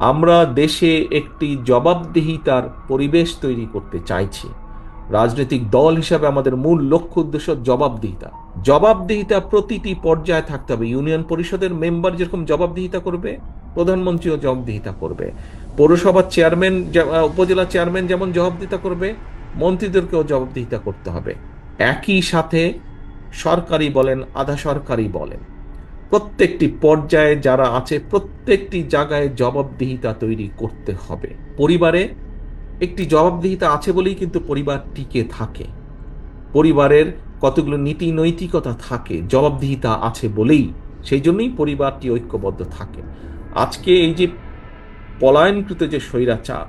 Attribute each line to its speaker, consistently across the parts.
Speaker 1: আমরা দেশে একটি জবাবদিহিতার পরিবেশ তৈরি করতে চাইছি। রাজনৈতিক দল হিসাবে আমাদের মূল লক্ষ্য, উদ্দেশ্য জবাবদিহিতা। জবাবদিহিতা প্রতিটি পর্যায়ে থাকতে হবে। ইউনিয়ন পরিষদের মেম্বার যেরকম জবাবদিহিতা করবে, প্রধানমন্ত্রীও জবাবদিহিতা করবে। পৌরসভার চেয়ারম্যান উপজেলা চেয়ারম্যান যেমন জবাবদিহিতা করবে, মন্ত্রীদেরকেও জবাবদিহিতা করতে হবে। একই সাথে সরকারি বলেন, আধা সরকারি বলেন। প্রত্যেকটি পর্যায়ে যারা আছে, প্রত্যেকটি জায়গায় জবাবদিহিতা তৈরি করতে হবে। পরিবারে একটি জবাবদিহিতা আছে বলেই কিন্তু পরিবার টিকে থাকে। পরিবারের কতগুলো নীতি নৈতিকতা থাকে, জবাবদিহিতা আছে বলেই সেই জন্যই পরিবারটি ঐক্যবদ্ধ থাকে। আজকে এই যে পলায়নকৃত যে স্বৈরাচার,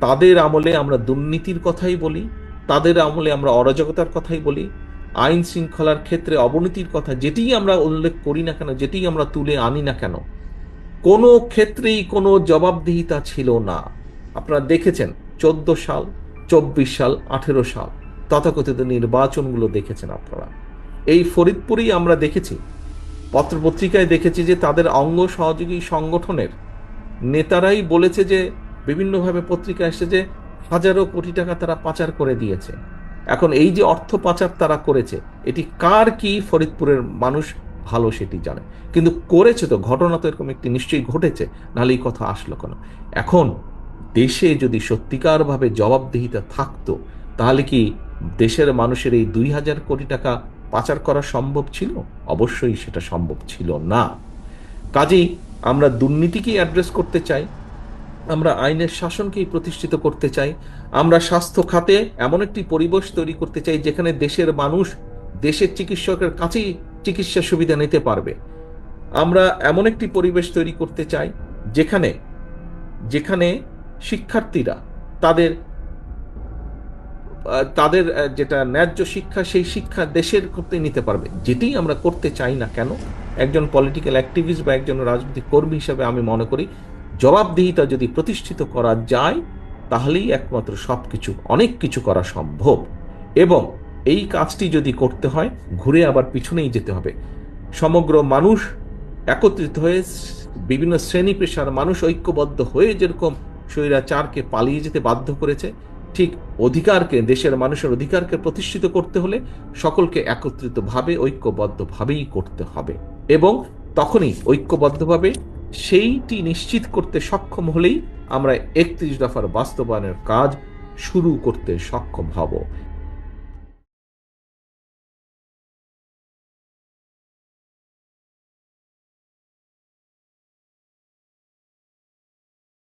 Speaker 1: তাদের আমলে আমরা দুর্নীতির কথাই বলি, তাদের আমলে আমরা অরাজকতার কথাই বলি আইন শৃঙ্খলার ক্ষেত্রে অবনতির কথা যেটিই আমরা উল্লেখ করি না কেন যেটিই আমরা তুলে আনি না কেন, কোনো ক্ষেত্রেই কোনো জবাবদিহিতা ছিল না। আপনারা দেখেছেন, চোদ্দ সাল, চব্বিশ সাল, আঠেরো সাল, তথাকথিত নির্বাচনগুলো দেখেছেন আপনারা। এই ফরিদপুরেই আমরা দেখেছি, পত্রপত্রিকায় দেখেছি যে তাদের অঙ্গ সহযোগী সংগঠনের নেতারাই বলেছে যে, বিভিন্নভাবে পত্রিকা এসে যে, হাজারো কোটি টাকা তারা পাচার করে দিয়েছে। এখন এই যে অর্থ পাচার তারা করেছে, এটি কার কি ফরিদপুরের মানুষ ভালো সেটি জানে। কিন্তু করেছে তো, ঘটনা তো এরকম একটি নিশ্চয়ই ঘটেছে, নাহলে এই কথা আসলো কেন? এখন দেশে যদি সত্যিকারভাবে জবাবদিহিতা থাকতো, তাহলে কি দেশের মানুষের এই দুই হাজার কোটি টাকা পাচার করা সম্ভব ছিল? অবশ্যই সেটা সম্ভব ছিল না। কাজেই আমরা দুর্নীতিকেই অ্যাড্রেস করতে চাই আমরা আইনের শাসনকেই প্রতিষ্ঠিত করতে চাই। আমরা স্বাস্থ্য খাতে এমন একটি পরিবেশ তৈরি করতে চাই যেখানে দেশের মানুষ দেশের চিকিৎসকের কাছেই চিকিৎসা সুবিধা নিতে পারবে। আমরা এমন একটি পরিবেশ তৈরি করতে চাই যেখানে যেখানে শিক্ষার্থীরা তাদের তাদের যেটা ন্যায্য শিক্ষা সেই শিক্ষা দেশের করতে নিতে পারবে। যেটি আমরা করতে চাই না কেন, একজন পলিটিক্যাল অ্যাক্টিভিস্ট বা একজন রাজনৈতিক কর্মী হিসাবে আমি মনে করি জবাবদিহিতা যদি প্রতিষ্ঠিত করা যায়, তাহলেই একমাত্র সব কিছু অনেক কিছু করা সম্ভব। এবং এই কাজটি যদি করতে হয়, ঘুরে আবার পিছনেই যেতে হবে। সমগ্র মানুষ একত্রিত হয়ে বিভিন্ন শ্রেণি পেশার মানুষ ঐক্যবদ্ধ হয়ে যেরকম স্বৈরাচারকে পালিয়ে যেতে বাধ্য করেছে, ঠিক অধিকারকে, দেশের মানুষের অধিকারকে প্রতিষ্ঠিত করতে হলে সকলকে একত্রিতভাবে, ঐক্যবদ্ধভাবেই করতে হবে। এবং তখনই ঐক্যবদ্ধভাবে সেইটি নিশ্চিত করতে সক্ষম হলেই আমরা একত্রিশ দফার বাস্তবায়নের কাজ শুরু করতে সক্ষম হব।